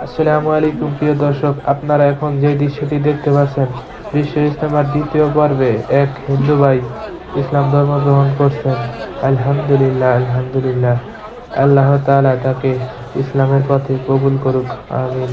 আসসালামু আলাইকুম, প্রিয় দর্শক। আপনারা এখন যে দৃশ্যটি দেখতে পাচ্ছেন, বিশ্ব ইস্তেমার দ্বিতীয় পর্বে এক হিন্দু ভাই ইসলাম ধর্ম গ্রহণ করছেন। আলহামদুলিল্লাহ আলহামদুলিল্লাহ। আল্লাহ তাআলা তাকে ইসলামের পথে কবুল করুক, আমিন।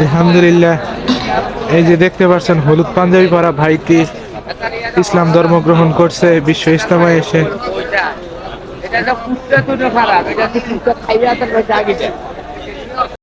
আলহামদুলিল্লাহ। এই যে দেখতে পাচ্ছেন, হলুদ পাঞ্জাবি পরা ভাইটি ইসলাম ধর্ম গ্রহণ করছে, বিশ্ব ইসলামে এসে।